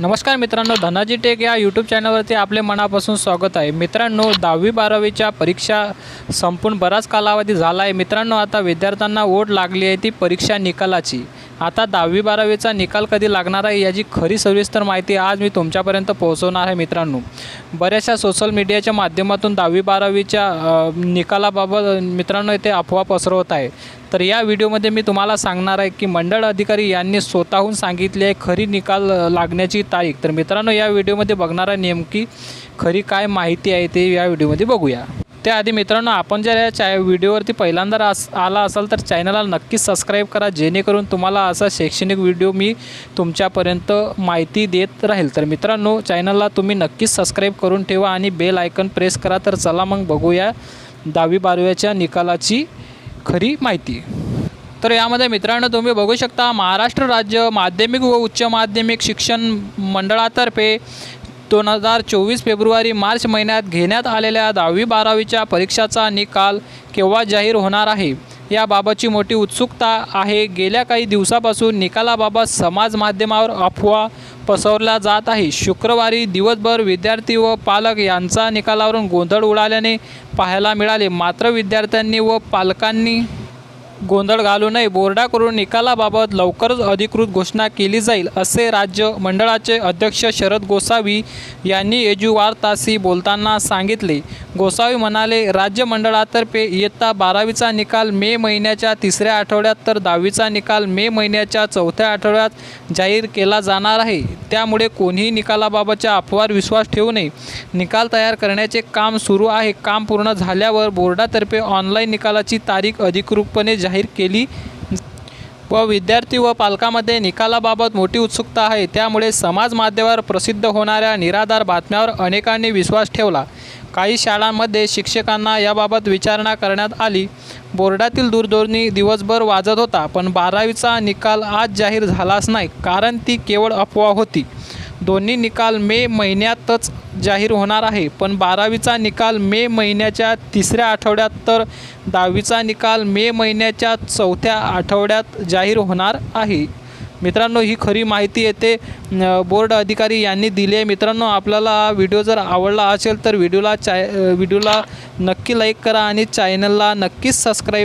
नमस्कार मित्रांनो धनाजी टेक या यूट्यूब चॅनलवरती आपले मनापासून स्वागत आहे. मित्रांनो दहावी बारावीच्या परीक्षा संपून बराच कालावधी झाला आहे. मित्रांनो आता विद्यार्थ्यांना ओढ लागली आहे ती परीक्षा निकालाची. आता दहावी बारावीचा निकाल कधी लागणार आहे याची खरी सविस्तर माहिती आज मी तुमच्यापर्यंत पोहोचवणार आहे मित्रांनो. बऱ्याचशा सोशल मीडियाच्या माध्यमातून दहावी बारावीच्या निकालाबाबत मित्रांनो इथे अफवा पसरवत आहे. तर या व्हिडिओमध्ये मी तुम्हाला सांगणार आहे की मंडळ अधिकारी यांनी स्वतःहून सांगितले आहे खरी निकाल लागण्याची तारीख. तर मित्रांनो या व्हिडिओमध्ये बघणार आहे नेमकी खरी काय माहिती आहे ते या व्हिडिओमध्ये बघूया. त्याआधी मित्रांनो आपण जर या चाय व्हिडिओवरती पहिल्यांदा आस आला असाल तर चॅनलला नक्कीच सबस्क्राईब करा जेणेकरून तुम्हाला असा शैक्षणिक व्हिडिओ मी तुमच्यापर्यंत माहिती देत राहील. तर मित्रांनो चॅनलला तुम्ही नक्कीच सबस्क्राईब करून ठेवा आणि बेल आयकन प्रेस करा. तर चला मग बघूया दहावी बारव्याच्या निकालाची खरी माहिती. तर यामध्ये मित्रांनो तुम्ही बघू शकता महाराष्ट्र राज्य माध्यमिक व उच्च माध्यमिक शिक्षण मंडळातर्फे दोन हजार चोवीस फेब्रुवारी मार्च महिन्यात घेण्यात आलेल्या दहावी बारावीच्या परीक्षाचा निकाल केव्हा जाहीर होणार आहे? याबाबतची मोठी उत्सुकता आहे. गेल्या काही दिवसापासून निकालाबाबत समाज माध्यमावर अफवा पसरवल्या जात आहे. शुक्रवारी दिवसभर विद्यार्थी व पालक यांचा निकालावरून गोंधळ उडाल्याने पाहायला मिळाले. मात्र विद्यार्थ्यांनी व पालकांनी गोंधळ घालू नये. बोर्डाकडून निकालाबाबत लवकरच अधिकृत घोषणा केली जाईल असे राज्य मंडळाचे अध्यक्ष शरद गोसावी यांनी येजुवारतासी वार्ताशी बोलताना सांगितले. गोसावी म्हणाले राज्य मंडळातर्फे इयत्ता बारावीचा निकाल मे महिन्याच्या तिसऱ्या आठवड्यात तर दहावीचा निकाल मे महिन्याच्या चौथ्या आठवड्यात जाहीर केला जाणार आहे. त्यामुळे कोणीही निकालाबाबतच्या अफवावर विश्वास ठेवू नये. निकाल तयार करण्याचे काम सुरू आहे. काम पूर्ण झाल्यावर बोर्डातर्फे ऑनलाईन निकालाची तारीख अधिकृतपणे जाहीर जाहीर केली. व विद्यार्थी व पालकामध्ये निकालाबाबत मोठी उत्सुकता आहे. त्यामुळे समाज माध्यमावर प्रसिद्ध होणाऱ्या निराधार बातम्यावर अनेकांनी विश्वास ठेवला. काही शाळांमध्ये शिक्षकांना याबाबत विचारणा करण्यात आली. बोर्डातील दूरध्वनी दिवसभर वाजत होता पण बारावीचा निकाल आज जाहीर झालाच नाही कारण ती केवळ अफवा होती. दोन्ही निकाल मे महिन्यातच जाहीर होणार आहे. पण बारावीचा निकाल मे महिन्याच्या तिसऱ्या आठवड्यात तर दहावीचा निकाल मे महिन्याच्या चौथ्या आठवड्यात जाहीर होणार आहे. मित्रांनो ही खरी माहिती येते बोर्ड अधिकारी यांनी दिली आहे. मित्रांनो आपल्याला हा व्हिडिओ जर आवडला असेल तर व्हिडिओला चाय व्हिडिओला नक्की लाईक करा आणि चॅनलला नक्कीच सबस्क्राईब